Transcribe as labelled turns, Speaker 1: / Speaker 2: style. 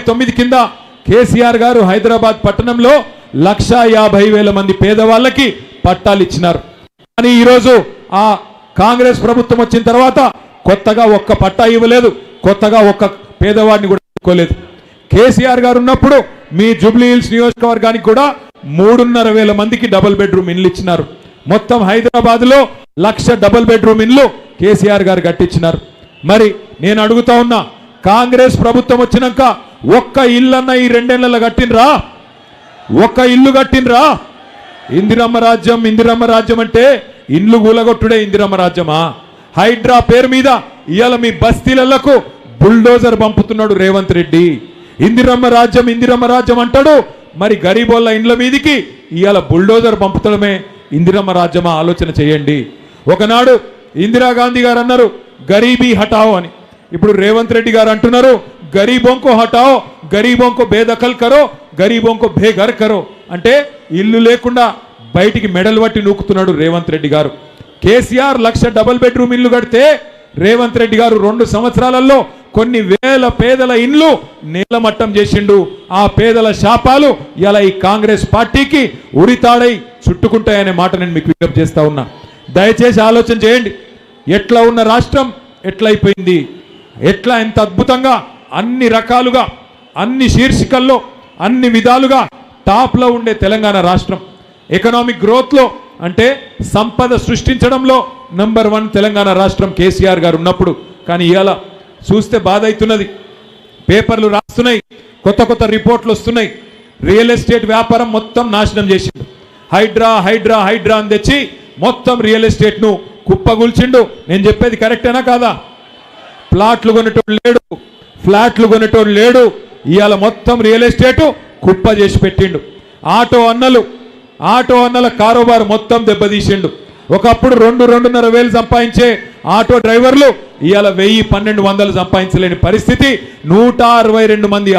Speaker 1: తొమ్మిది కింద కేసీఆర్ గారు హైదరాబాద్ పట్టణంలో లక్ష యాభై వేల మంది పేదవాళ్ళకి పట్టాలు ఇచ్చినారు. కానీ ఈరోజు ఆ కాంగ్రెస్ ప్రభుత్వం వచ్చిన తర్వాత కొత్తగా ఒక్క పట్టా ఇవ్వలేదు కొత్తగా ఒక్క పేదవాడిని కూడా ఇవ్వలేదు కేసీఆర్ గారు ఉన్నప్పుడు మీ జూబ్లీ హిల్స్ నియోజకవర్గానికి కూడా మూడున్నర వేల మందికి డబుల్ బెడ్రూమ్ ఇండ్లు ఇచ్చినారు. మొత్తం హైదరాబాద్లో లక్ష డబుల్ బెడ్రూమ్ ఇండ్లు కేసీఆర్ గారు కట్టించినారు. మరి నేను అడుగుతా ఉన్నా కాంగ్రెస్ ప్రభుత్వం వచ్చినాక ఒక్క ఇల్లన్న ఈ రెండేళ్ళలో కట్టినరా ఒక్క ఇల్లు కట్టినరా ఇందిరమ్మ రాజ్యం ఇందిరమ్మ రాజ్యం అంటే ఇండ్లు కూలగొట్టుడే ఇందిరమ్మ రాజ్యమా? హైడ్రా పేరు మీద ఇవాళ మీ బస్తీలకు బుల్డోజర్ పంపుతున్నాడు రేవంత్ రెడ్డి. ఇందిరమ్మ రాజ్యం ఇందిరమ్మ రాజ్యం అంటాడు. మరి గరీబోళ్ళ ఇండ్ల మీదికి ఇవాళ బుల్డోజర్ పంపుతడమే ఇందిరమ్మ రాజ్యమా? ఆలోచన చేయండి. ఒకనాడు ఇందిరాగాంధీ గారు అన్నారు గరీబీ హటావో అని. ఇప్పుడు రేవంత్ రెడ్డి గారు అంటున్నారు గరీబోంకో హటావో గరీబోంకో బేదఖల్ కరో గరీబోంకో బేఘర్ కరో. అంటే ఇల్లు లేకుండా బయటికి మెడలు పట్టి నూకుతున్నాడు రేవంత్ రెడ్డి గారు. కేసీఆర్ లక్ష డబల్ బెడ్రూమ్ ఇల్లు కడితే రేవంత్ రెడ్డి గారు రెండు సంవత్సరాలలో కొన్ని వేల పేదల ఇండ్లు నేలమట్టం చేసిండు. ఆ పేదల శాపాలు ఇలా ఈ కాంగ్రెస్ పార్టీకి ఉరితాడై చుట్టుకుంటాయనే మాట నేను మీకు విజ్ఞప్తి చేస్తా ఉన్నా. దయచేసి ఆలోచన చేయండి. ఎట్లా ఉన్న రాష్ట్రం ఎట్లయిపోయింది? ఎట్లా ఎంత అద్భుతంగా అన్ని రకాలుగా అన్ని శీర్షికల్లో అన్ని విధాలుగా టాప్లో ఉండే తెలంగాణ రాష్ట్రం. ఎకనామిక్ గ్రోత్లో అంటే సంపద సృష్టించడంలో నంబర్ వన్ తెలంగాణ రాష్ట్రం కేసీఆర్ గారు ఉన్నప్పుడు. కానీ ఇవాళ చూస్తే బాధ అవుతున్నది పేపర్లు రాస్తున్నాయి కొత్త కొత్త రిపోర్ట్లు వస్తున్నాయి. రియల్ ఎస్టేట్ వ్యాపారం మొత్తం నాశనం చేసిండు. హైడ్రా హైడ్రా హైడ్రా అని తెచ్చి మొత్తం రియల్ ఎస్టేట్ను కుప్పగూల్చిండు. నేను చెప్పేది కరెక్టేనా కాదా? ప్లాట్లు కొనేటోడు లేడు. ఫ్లాట్లు కొనేటోడు లేడు. ఇవాళ మొత్తం రియల్ ఎస్టేటు కుప్ప చేసి పెట్టిండు. ఆటో అన్నలు ఆటో అన్నల కారోబారు మొత్తం దెబ్బతీసిండు. ఒకప్పుడు రెండు రెండున్నర వేలు సంపాదించే ఆటో డ్రైవర్లు ఇవాళ వెయ్యి పన్నెండు వందలు సంపాదించలేని పరిస్థితి. నూట అరవై రెండు మంది